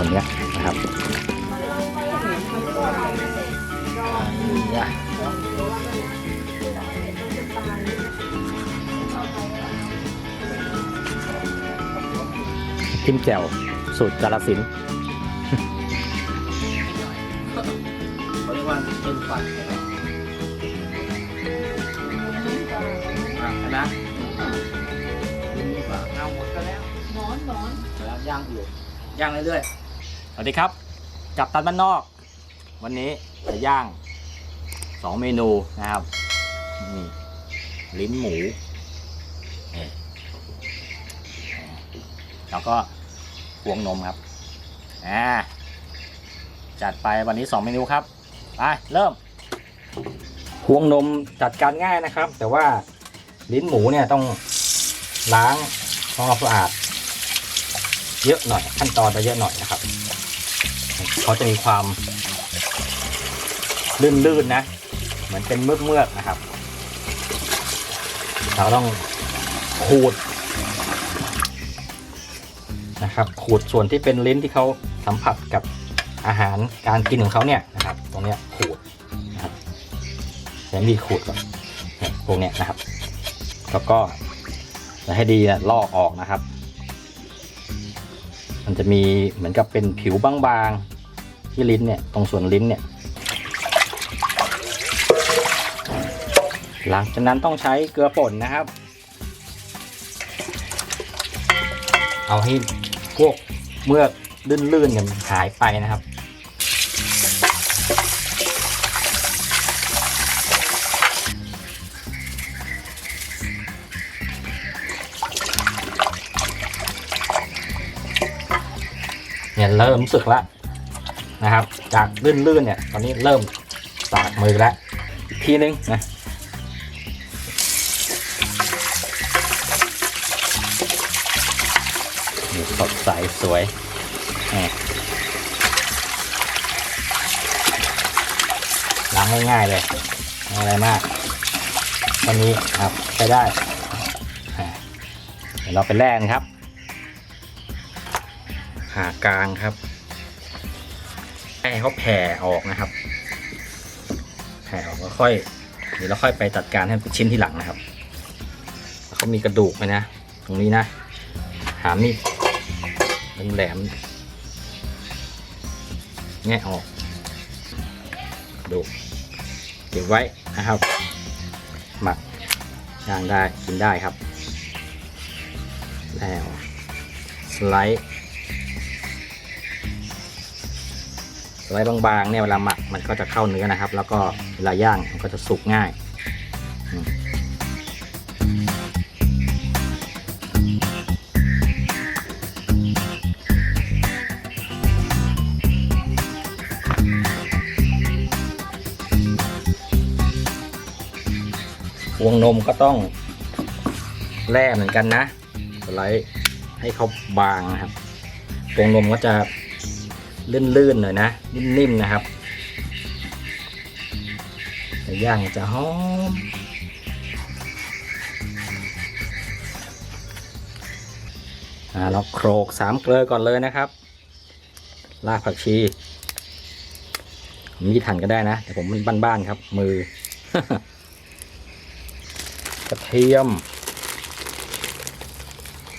ตัวเนี้ยนะครับอะทิมแจ่วสูตรกาลสินธุ์เขาเรียกว่าเป็นฟันนะครับอะนะนี่กว่าเอาหมดก็แล้วนอนนอนแล้วย่างอยู่ย่างเรื่อยส วัสดีครับกับตันบ้านนอก วันนี้จะย่างสองเมนูนะครับนี่ลิ้นหมูแล้วก็พวงนมครับอ่าจัดไปวันนี้สองเมนูครับไปเริ่มพวงนมจัดการง่ายนะครับ แต่ว่าลิ้นหมูเนี่ยต้องล้างทำความสะอาดเยอะหน่อยขั้นตอนจะเยอะหน่อยนะครับ เขาจะมีความลื่นๆนะ เหมือนเป็นเมือกๆนะครับ เราต้องขูดนะครับ ขูดส่วนที่เป็นลิ้นที่เขาสัมผัสกับอาหารการกินของเขาเนี่ยนะครับ ตรงเนี้ยขูดนะครับใช้มีดขูดก่อนพวกเนี้ยนะครับ แล้วก็จะให้ดีนะลอกออกนะครับ มันจะมีเหมือนกับเป็นผิวบางๆ ที่ลิ้นเนี่ยตรงส่วนลิ้นเนี่ย หลังจากนั้นต้องใช้เกลือป่นนะครับ เอาให้พวกเมือกลื่นๆเนี่ยมันหายไปนะครับเนี่ยเริ่มรู้สึกแล้ว นะครับ จากลื่นๆเนี่ยตอนนี้เริ่มสากมือแล้วอีกทีนึงนะนี่สดใสสวยนะล้างง่ายๆเลยอะไรมากตอนนี้ครับใช้ได้เดี๋ยวเราไปแล่กันครับผ่ากลางครับ เขาแผ่ออกนะครับ แผ่ออกแล้วค่อยเดี๋ยวเราค่อยไปจัดการให้เป็นชิ้นที่หลังนะครับเขามีกระดูกไหมนะ ตรงนี้นะ หามีดแหลมๆแงะออกกระดูกเก็บไว้นะครับ หมักย่างได้กินได้ครับ แล้วสไลด์ ไลด์บางๆเนี่ยเวลาหมักมันก็จะเข้าเนื้อนะครับ แล้วก็เวลาย่างมันก็จะสุกง่ายพวงนมก็ต้องแล่เหมือนกันนะสไลด์ให้เขาบางนะครับพวงนมก็จะ ลื่นๆหน่อยนะ นิ่มๆนะครับแต่ย่างจะหอมอ่าเราโครกสามเกลือก่อนเลยนะครับรากผักชี มีดหั่นก็ได้นะ แต่ผมมันบ้านๆครับ มือ กระเทียม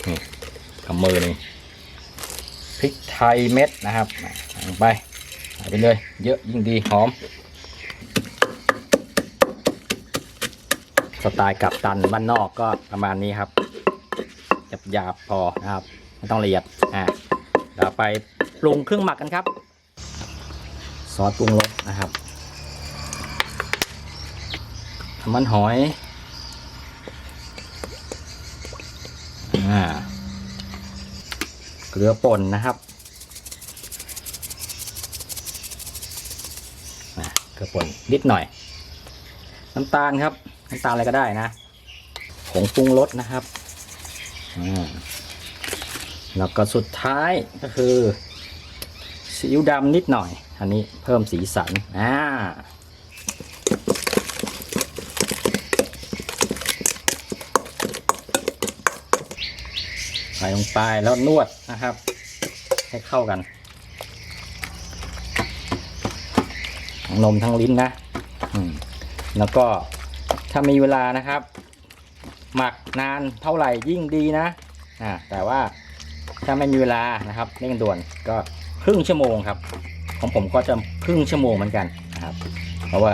นี่กับมือนี่ พริกไทยเม็ดนะครับลงไปไปเลย เยอะยิ่งดีหอม สไตล์กับตันบ้านนอกก็ประมาณนี้ครับหยาบๆพอนะครับไม่ต้องละเอียดอ่าเดี๋ยวไปปรุงเครื่องหมักกันครับ ซอสปรุงรสนะครับน้ำมันหอยอ่า เก ลือป่นนะครับเกลือป่นนิดหน่อย น้ำตาลครับ น้ำตาลอะไรก็ได้นะผงปรุงรสนะครับแล้วก็สุดท้ายก็คือซีอิ๊วดำนิดหน่อย อันนี้เพิ่มสีสันอ่า ใส่ลงไปแล้วนวดนะครับ ให้เข้ากัน ทั้งนมทั้งลิ้นนะแล้วก็ถ้ามีเวลานะครับ หมักนานเท่าไหร่ยิ่งดีนะแต่ว่าถ้าไม่มีเวลานะครับเร่งด่วนก็ครึ่งชั่วโมงครับ ของผมก็จะครึ่งชั่วโมงเหมือนกันนะครับ เพราะว่า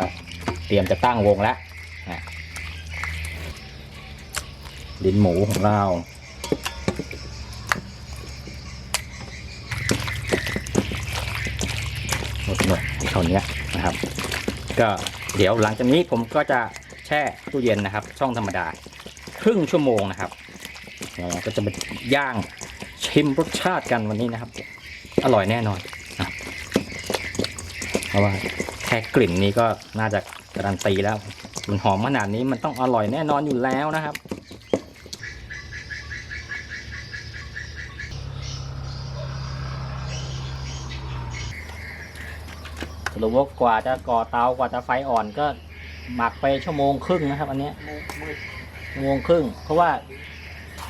เตรียมจะตั้งวงแล้วลิ้นหมูของเรา ท่านี้นะครับ ก็เดี๋ยวหลังจากนี้ผมก็จะแช่ตู้เย็นนะครับ ช่องธรรมดา ครึ่งชั่วโมงนะครับเราก็จะไปย่างชิมรสชาติกันวันนี้นะครับ อร่อยแน่นอนนะเพราะว่าแค่กลิ่นนี้ก็น่าจะการันตีแล้ว มันหอมขนาดนี้มันต้องอร่อยแน่นอนอยู่แล้วนะครับ รุปว่ากว่าจะก่อเตากว่าจะไฟอ่อนก็หมักไปชั่วโมงครึ่งนะครับ อันเนี้ยชั่วโมงครึ่ง เพราะว่า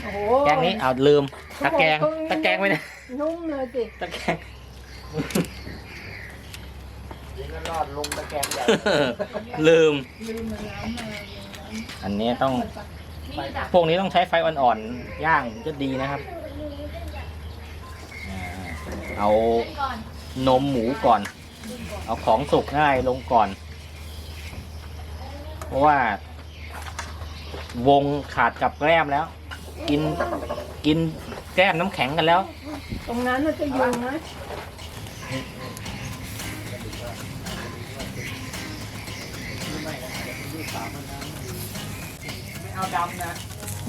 โอ้โหแกงนี้เอาลืม ตะแกรงตะแกรงไว้เนี่ยนุ่มเลยสิตะแกรงยิงก็รอดลงตะแกรงใหญ่ลืมลืมมาแล้วมาอันนี้ต้องนี่จ้ะพวกนี้ต้องใช้ไฟอ่อนๆ ย่างจะดีนะครับอ่าเอาก่อนนมหมูก่อน เอาของสุกง่ายลงก่อน เพราะว่า วงขาดกับแกล้มแล้ว กินกินแก้มน้ำแข็งกันแล้ว ตรงนั้นมันจะยุงนะไม่เอาดำนะ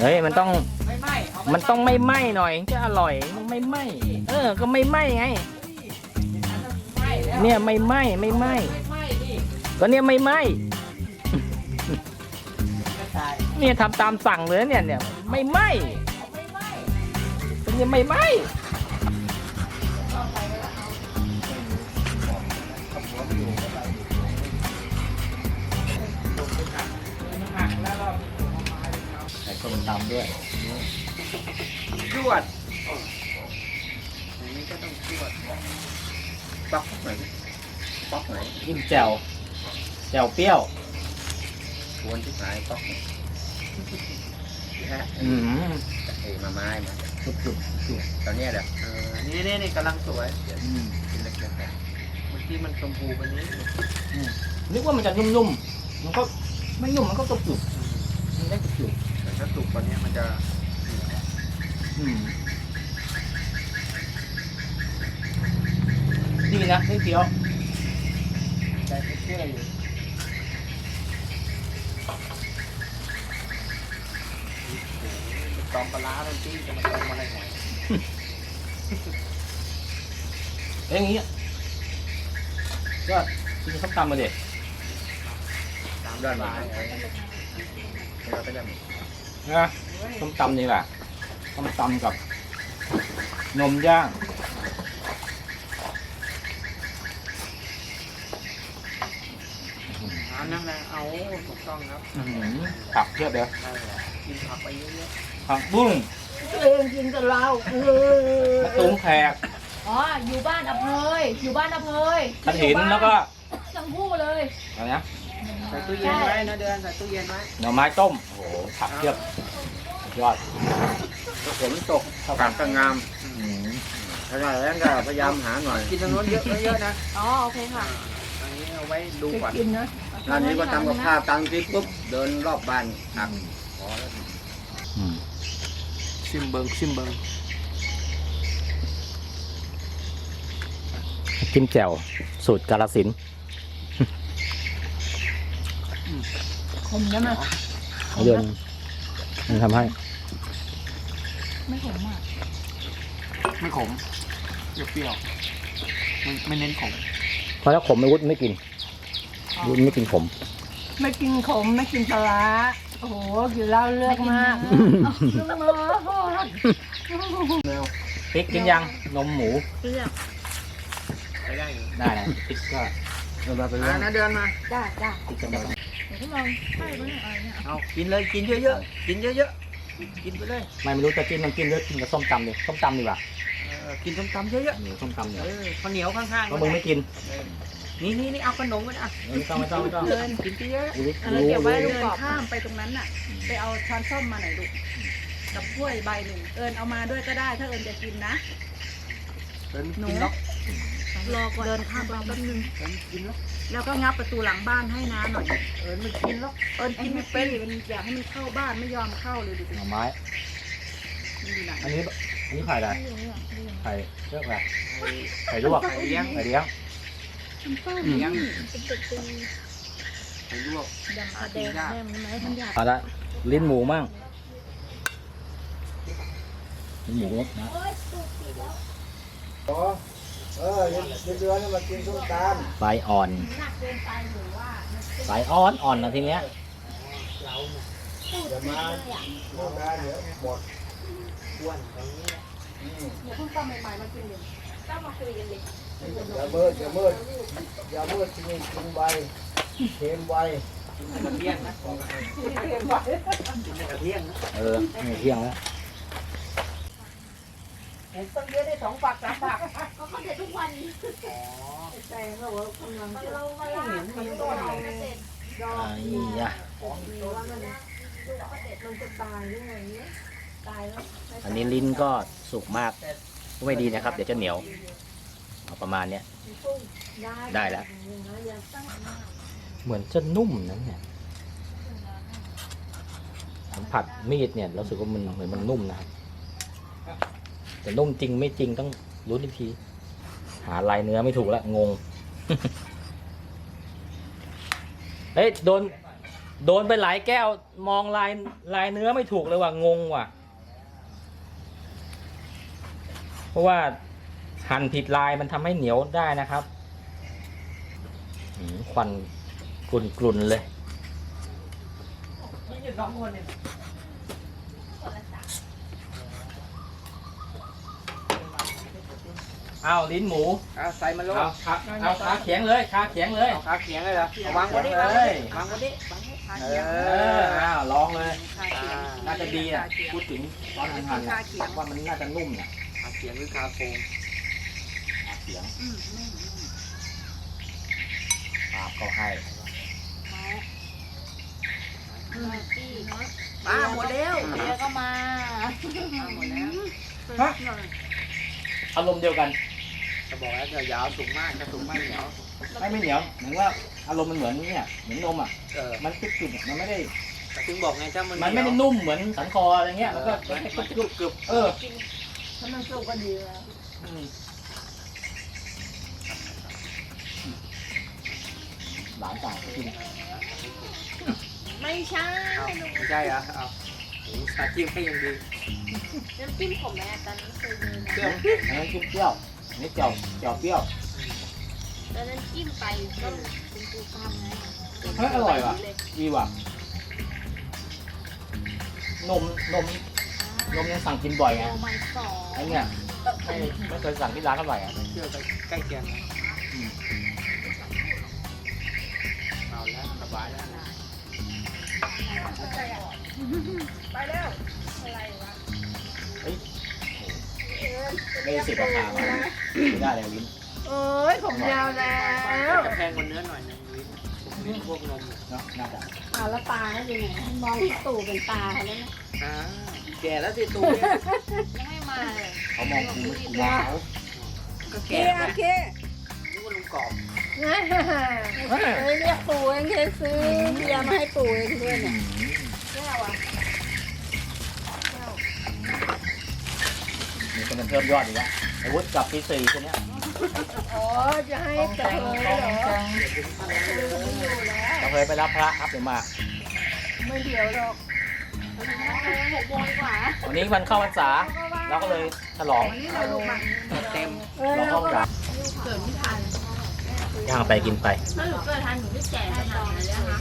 เฮ้ยมันต้องไม่ไหม้เอามันต้องไม่ไหม้หน่อยถึงจะอร่อยมันไม่ไหม้เออ ก็ไม่ไหม้ไงไหม้แล้ว เนี่ยไม่ไหม้ไม่ไหม้ไม่ไหม้ดิก็เนี่ยไม่ไหม้กระต่ายเนี่ยทำตามสั่งเลยนะเนี่ยเนี่ยไม่ไหม้ไม่ไหม้ก็เนี่ยไม่ไหม้หักแล้วก็ใส่ส้มตำด้วยจวดอันนี้ก็ต้องจวด ป๊อกหน่อยป๊อกหน่อยจิ้มแจ่วแจ่วเปรี้ยวชวนที่หายป๊อกหน่อยนะฮะอืมไอ้มาไม้มาสุดสุดสุดตอนเนี้ยแหละเออนี่นี่นี่กำลังสวยเดี๋ยวอืมกินเล็กๆแต่เมื่อกี้มันชมพูไปนี้นึกว่ามันจะนุ่มๆมันก็ไม่นุ่มมันก็กรุบกรุบมันได้กรุบกรุบแต่ถ้าสุกกว่านี้มันจะอืม นะไม่เคี้ยวได้ไม่เชื่ออยู่ตอมปลาร้ามันจี้จะมาตอมอะไรหน่อยเอ้ยอย่างงี้ก็กินส้มตำมาเด็ดตามด้านมาเราก็จะมีนะส้มตำนี่แหละส้มตำกับนมย่าง อันนั้นนะเอาถูกต้องครับอื้อหือผักเพียบเลยได้เลยกินผักไปเยอะผักบุ้งตัวเองกินกับเราเออมะตูมแขกอ๋อ อยู่บ้านอภัยอยู่บ้านอภัยกระถินแล้วก็ทั้งคู่เลยอะไรนะๆใส่ตู้เย็นไว้นะเดือนใส่ตู้เย็นไว้หน่อไม้ต้มโอ้โหผักเพียบสุดยอดฝนตกผักก็งามอื้อหือถ้าได้แล้วก็พยายามหาหน่อยกินทางโน้นเยอะเยอะนะอ๋อโอเคค่ะอันนี้เอาไว้ดูก่อนกินนะ ร้านนี้ก็ทำกับข้าวตังที่ปุ๊บเดินรอบบ้านหักพอแล้วอืมชิมเบิงชิมเบิงจิ้มแจ่วสูตรกาลสินธุ์ขมใช่ไหมเอาเดินมันทำให้ ไม่ขมมากไม่ขมเปรี้ยวๆไม่ไม่เน้นขม เพราะถ้าขมไม่วุ้นไม่กิน วุ้นไม่กินขม ไม่กินขมไม่กินปลาร้าโอ้โหกินเหล้าเลือกมากลุงน้อยพริกกินยังนมหมูเปรี้ยวไปได้ได้นะพริกก็เดินมาไปเลยนะเดินมาจ้าจ้าพริกจะมาเดี๋ยวทดลองใช่ไหมเนี่ยอะไรเนี่ยเอากินเลยกินเยอะๆกินเยอะๆกินไปเลยไม่ไม่รู้จะกินน้ำจิ้มหรือกินกับส้มตำดิส้มตำดีกว่าเออกินส้มตำเยอะหนูส้มตำๆเนี่ยเออข้าวเหนียวข้างๆเพราะมึงไม่กินเออ นี่นี่นี่เอาขนมกันอะไม่ต้องไม่ต้องไม่ต้องเดินกินเยอะรู้อันนั้นเก็บไว้รู้ลูกรู้เดินข้ามไปตรงนั้นน่ะ ไปเอาช้อนส้อมมาหน่อยลูกกับถ้วยใบหนึ่งเอิญเอามาด้วยก็ได้ ถ้าเอิญจะกินนะเดินกินแล้วรอก่อนเดินข้ามไปแป๊บนึงเดินกินแล้วแล้วก็งับประตูหลังบ้านให้นะหน่อยเดินไม่กินแล้วเอิญกินไม่เป็นมันอยากให้มันเข้าบ้านไม่ยอมเข้าเลยดูดิหน่อไม้มันอยู่ไหนอันนี้อันนี้ไข่อะไรไข่เรียกอะไรไข่ลวกไข่เลี้ยงไข่เลี้ยง เลี้ยงไข่ลวกดำกระเด็นแม่มันไหมท่านอยากเอาละลิ้นหมูมั่งลิ้นหมูนะเออเดือนเดือนมากินส้มตำไฟอ่อนไฟอ่อนอ่อนนะทีเนี้ยเดี๋ยวมาโน่นะเดี๋ยวหมดอ้วนอย่าเพิ่งต้มใหม่ๆมากินเลยต้องมาคุยกันเลย อย่ามืดอย่ามืดอย่ามืดกินกินใบเค็มใบกระเทียมนะกินกระเทียมนะเออนี่เที่ยงแล้วเห็นต้นเยอะได้สองฝักสามฝักก็เขาเสร็จทุกวันอ๋อแต่เรากำลังมันจะเรามาลามันต้นเราก็เสร็จรอไอ้ยะตัวว่ามันมันจะตายหรือไงเนี่ยตายแล้วอันนี้ลิ้นก็สุกมากไม่ดีนะครับ เดี๋ยวจะเหนียว เอาประมาณเนี้ย ได้แล้ว เหมือนจะนุ่มนะเนี่ยสัมผัสมีดเนี่ยเราสึกว่ามันเหมือนมันนุ่มนะครับแต่นุ่มจริงไม่จริงต้องรู้อีกทีหาลายเนื้อไม่ถูกแล้วงงเฮ้ยโดนโดนไปหลายแก้วมองลายลายเนื้อไม่ถูกเลยว่ะงงว่ะ เพราะว่า หั่นผิดลายมันทำให้เหนียวได้นะครับหืมควันกลุ่นกลุ่นๆเลยเอาลิ้นหมูอะใส่มาโลเอาขาเอาขาเขียงเลยขาเขียงเลยเอาขาเขียงเลยเหรอเอาวางไว้ดิเลวางไว้ยดิวางไว้ดิวางไว้เอเออออ้าวลองเลยคาเขียงน่าจะดีอะพูดถึงตอนหั่นหั่นๆอะว่ามันน่าจะนุ่มอะขาเขียงหรือคาโคง ขาเขียงอืมนุ่มปาบเขาให้อืมพี่ป้าหมดแล้วเบียร์ก็มาหมดแล้วฮะอารมณ์เดียวกันจะบอกแล้วจะยาวสูงมากจะสูงมากเหนียวไม่ไม่เหนียวเหมือนว่าอารมณ์มันเหมือนเนี่ยเหมือนนมอะเออมันกรึบๆอะมันไม่ได้แต่ถึงบอกไงถ้ามันมันไม่ได้นุ่มเหมือนสันคออะไรเงี้ยมันก็มันแค่มันกกรึรุบบกรุบๆเออถ้ามันสุกก็ดีแล้ว อืมหลานต่าง กิน ไม่ใช่เอาไม่ใช่เหรอเอาโอ้โหชาจิ้มให้ยังดีน้ำจิ้มผมแม่ตอนนี้เคยดูนะเปรี้ยวอันนั้นจิ้มเปรี้ยวอันนี้เจียวเจียวเปรี้ยว ตอนนั้นจิ้มไปก็เป็นปูกล้ามไงเฮ้ยอร่อยว่ะ ดีว่ะ นม นม นมยังสั่งกินบ่อยไงโอ้มันสองไอ้เนี่ยไม่ไม่เคยสั่งที่ร้านเท่าไหร่อะ เชื่อใกล้เคียงนะ แล้วสบายแล้วนะเฮ้ยไม่ได้เสียราคามาไม่ได้เลยลิ้นเอ้ยผมยาวแล้วจะแพงกว่าเนื้อหน่อยนึงลิ้นพวกนมเนาะน่าจะอ่าแล้วตาให้ดูหนมองที่ตู่เป็นตาเขาแล้วนะอ่าแก่แล้วสิตูเนี่ยยังไม่มาเลยเขามองกูไม่กูมองเขาก็เคแก่โอนะเคนึกว่าลุงกอบ เฮ้ยเรียกปู่เองเคซื้อเบียร์มาให้ปู่เองด้วยเนี่ยแก้วอะมีคนมาเพิ่มยอดอีกแล้วไอ้วุฒิกลับปีสี่คนเนี้ยอ๋อจะให้เตยเหรอเราเคยไปรับพระครับเดี๋ยวมา ไม่เดี๋ยวหรอกหกโมงดีกว่าวันนี้วันเข้าพรรษาเราก็เลยฉลองวันนี้เราลูกมาเต็มเออเราเราห้องก็ดับเกิดไม่ทัน ย่างไปกินไปถ้าหนูเกิดทันหนูไม่แก่ขนาดนั้นเลยนะคะ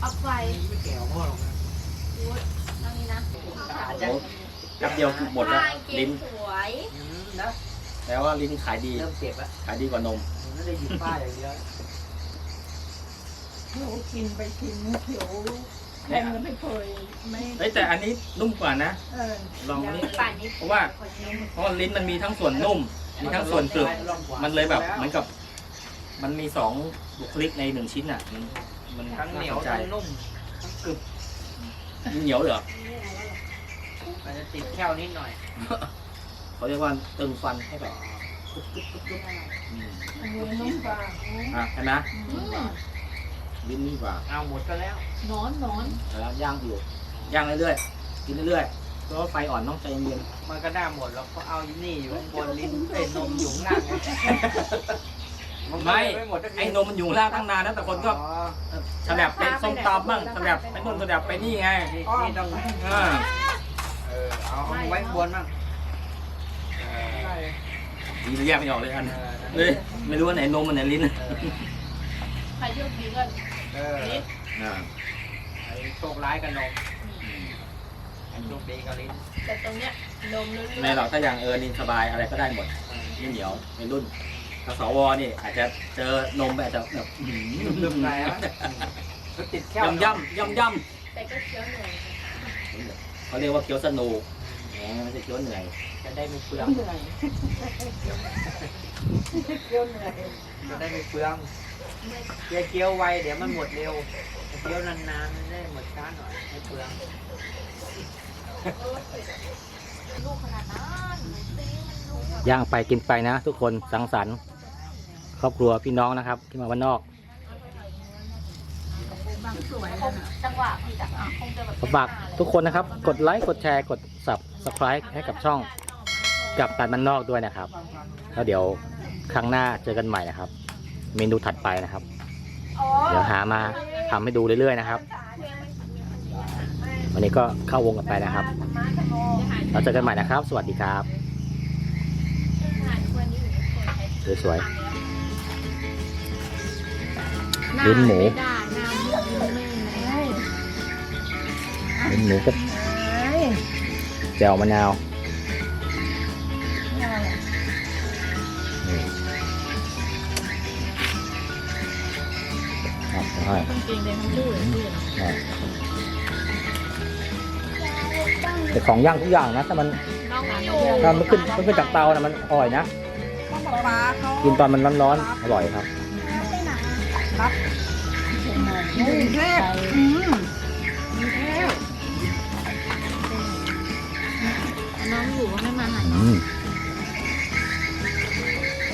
เอาไฟไม่แก่พ่อหรอกนะตรงนี้นะโอ้แป๊บเดียวหมดแล้วทางเกลิ้งนสวยอืมนะแต่ว่าลิ้นขายดีเริ่มเจ็บแล้วขายดีกว่านมไม่ได้ยินป้าอย่างเดียวหนูกินไปกินเขียวแทงกันไม่เคยไม่เฮ้ยแต่อันนี้นุ่มกว่านะเออลองนี่ป่านนี้เพราะว่าเพราะว่าลิ้นมันมีทั้งส่วนนุ่ม มีทั้งส่วนกรึบมันเลยแบบเหมือนกับ มันมีสองบุคลิกในหนึ่งชิ้นอะ มันมันทั้งเหนียวาสใจทั้งนุ่มทั้งกรึบเหนียวเหรอมันจะติดแค่วนิดหน่อยเขาเรียกว่าตึงฟันให้แบบอืมอะเห็นไหมลิ้นนี่กว่าเอาหมดก็แล้วนอนนอนแล้วย่างอยู่ย่างเรื่อยๆกินเรื่อยๆ เพราะว่าไฟอ่อนต้องใจเย็นมันก็ได้หมดแล้วก็เอาอยู่นี่อยู่ข้างบนลิ้นไอ้นมอยู่ข้างล่างไงนก็เลยไม่หมดสักๆทีไอ้นมมันอยู่ข้างล่างตั้งนานแล้วแต่คนก็อ๋อฉลับไปส้มตำบ้างฉลับไปนู่นฉลับไปนี่ไงนี่นี่ต้องอ่าเออเอาเอาไว้ข้างบนบ้างเออดีเลยแยกไม่ออกเลยท่านเออเลยไม่รู้ว่าไหนนมมันไหนลิ้นเออใครโชคดีก็เอออ่าไอ้โชคร้ายกับนมไอ้ โชคดีกับลิ้นแต่ตรงเนี้ยนมเลื่ไม่หรอกถ้าอย่างเออนินสบายอะไรก็ได้หมดไม่เหนียวในรุ่นถ้าสวนี่อาจจะเจอนมอาจจะแบบอื้อหือลืมๆอะไรวะก็ติดแค่วย่ำย่ำย่ำย่แต่ก็เคี้ยวเหนื่อยำเขาเรียกว่าเคี้ยวสนุกแหมไม่ใช่เคี้ยวเหนื่อย จะได้ไม่เปลืองเหนื่อยเกี่ยวเหนื่อยจะได้ไม่เปลืองเคี้ยวเคี้ยวไวเดี๋ยวมันหมดเร็ว เคี้ยวนานๆมันได้หมดช้าหน่อยไม่เปลืองลูกขนาดนั้นตีมันลูกย่างไปกินไปนะ ทุกคนสังสรรค์ ครอบครัวพี่น้องนะครับ ที่มาวันนอกจังหวะพี่จังคงจะแบบฝากทุกคนนะครับ กดไลค์กดแชร์กด subscribe ให้กับช่องกับตันมันนอกด้วยนะครับ แล้วเดี๋ยวครั้งหน้าเจอกันใหม่นะครับ เมนูถัดไปนะครับ เดี๋ยวหามา ทำให้ดูเรื่อยๆนะครับ วันนี้ก็เข้าวงกันไปนะครับเราเจอกันใหม่นะครับ สวัสดีครับสวยๆลิ้นหมูได้น้ำมันไม่ไหนลิ้นหมูกับแจ่วมะนาว ครับให้ต้องกินเลยทั้งคู่เลยพี่อะแต่ของย่างทุกอย่างนะถ้ามันน้องไม่อยู่ถ้ามันขึ้นมันขึ้นจากเตานะมันอร่อยนะต้องบอกป้าเขากินตอนมันร้อนๆอร่อยครับกรุงเทพอืมน้องอยู่ว่าไม่มาไหนอืม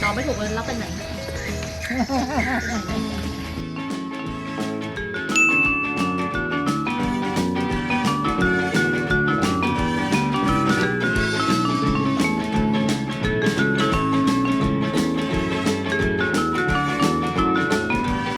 น้องไม่ถูกเลยรับไปไหน